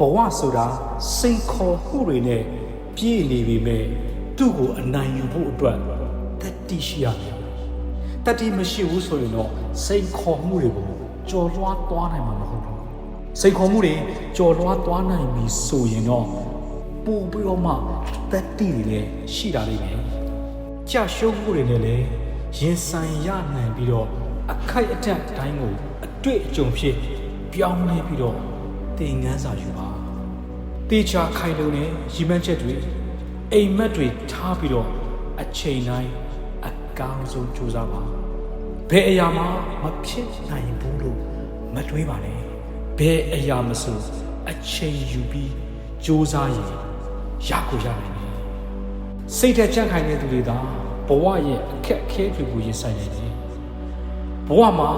ဘဝဆိုတာစိန်ခေါ်မှုတွေနဲ့ပြည့်နေပြီမဲ့သူ့ကိုအနိုင်ယူဖို့အတွက်တတိရှိရမယ်တတိမရှိဘူးဆိုရင်တော့စိန်ခေါ်မှုတွေကိုကြော်လွှားသွားနိုင်မှာမဟုတ်ဘူးစိန်ခေါ်မှုတွေကြော်လွှားသွားနိုင်ပြီဆိုရင်တော့ပို့ပြီးတော့မှတတိတွေလည်းရှိတာလိမ့်မယ်ကြာရှုံးမှုတွေနဲ့လည်းရင်ဆိုင်ရနိုင်ပြီးတော့အခိုက်အတန့်တိုင်းကိုအတွေ့အကြုံဖြစ်ပြောင်းလဲပြီးတော့ သင်ငန်းစာယူပါတေချာခိုင်လုံတဲ့ရီမန်းချက်တွေအိမ်မက်တွေထားပြီးတော့အချိန်တိုင်းအကောင်းဆုံးကြိုးစားပါဘယ်အရာမှမဖြစ်နိုင်ဘူးလို့မတွေးပါနဲ့ဘယ်အရာမဆိုအချိန်ယူပြီးကြိုးစားရင်ရကိုရနိုင်တယ်စိတ်သက်ကြံ့ခိုင်တဲ့သူတွေသာဘဝရဲ့အခက်အခဲတွေကိုရင်ဆိုင်နိုင်တယ်ဘဝမှာ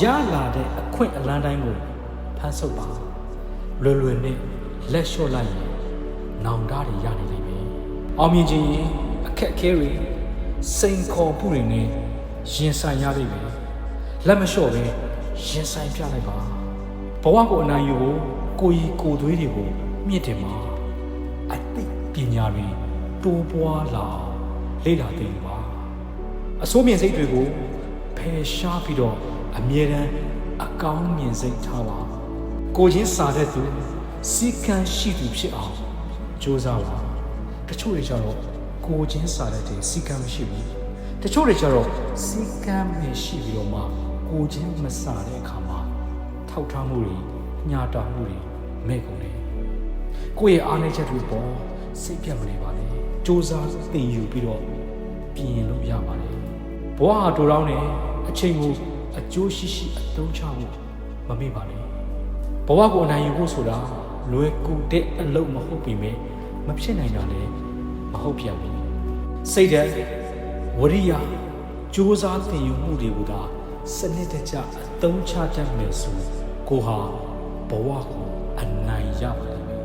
ရလာတဲ့အခွင့်အလန်းတိုင်းကိုဖန်ဆုပ်ပါ လွယ်လွယ်နဲ့လက်လျှော့လိုက်ရင်နောင်တတွေရနေလိမ့်မယ်အောင်မြင်ခြင်းရင်အခက်အခဲတွေစိန်ခေါ်မှုတွေနဲ့ရင်ဆိုင်ရလိမ့်မယ်လက်မလျှော့ပဲရင်ဆိုင်ပြလိုက်ပါဘဝကိုအနိုင်ယူဖို့ကိုယ်ရီကိုယ်သွေးတွေကိုမြင့်တင်ပါအသိပညာတွေတိုးပွားလာလေ့လာသိပါအစိုးမြင်စိတ်တွေကိုဖယ်ရှားပြီးတော့အမြဲတမ်းအကောင်းမြင်စိတ်ထားပါ ကိုချင်းစာတဲ့သူစီကံရှိသူဖြစ်အောင်ကြိုးစားပါတချို့တွေကျတော့ကိုချင်းစာတဲ့တဲ့စီကံမရှိဘူးတချို့တွေကျတော့စီကံမရှိပြီးတော့မှကိုချင်းမစာတဲ့အခါမှာထောက်ထားမှုတွေညှာတာမှုတွေမဲ့ကုန်တယ်ကိုယ့်ရဲ့အားနည်းချက်တွေပေါ်စိတ်ပြတ်မနေပါနဲ့စူးစမ်းသင်ယူပြီးတော့ပြင်လို့ရပါတယ်ဘဝဟာတူတောင်းနေအချိန်ကိုအကျိုးရှိရှိအသုံးချဖို့မမေ့ပါနဲ့ ဘဝကိုအနိုင်ယူဖို့ဆိုတာလွယ်ကူတဲ့အလုပ်မဟုတ်ပေမဲ့မဖြစ်နိုင်တာလည်းမဟုတ်ပြန်ဘူးစိတ်ဓာတ်ဝရိယစူးစမ်းသင်ယူမှုတွေကိုသာစနစ်တကျအသုံးချတတ်မယ်ဆိုကိုဟာဘဝကိုအနိုင်ရပါလိမ့်မယ်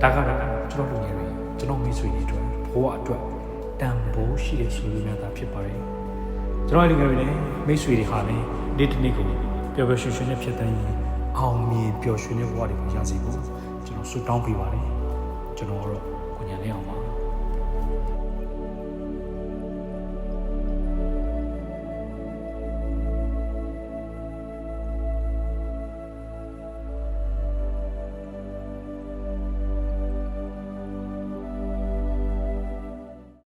ဒါကတော့ကျွန်တော်လူငယ်တွေကျွန်တော်မိတ်ဆွေတွေအတွက်ဘဝအတွက်တန်ဖိုးရှိတဲ့ဆိုလိုများတာဖြစ်ပါတယ်ကျွန်တော်လူငယ်တွေလည်းမိတ်ဆွေတွေဟာလည်းနေ့တစ်နေ့ကိုပျော်ပျော်ရွှင်ရွှင်နဲ့ဖြစ်တိုင်းရင် အောင်မြင်ပျော်ရွှင်တဲ့ဘဝတွေကိုရစေဖို့ကျွန်တော်ဆုတောင်းပေးပါတယ်ကျွန်တော်ကတော့ကိုညာလေးအောင်ပါ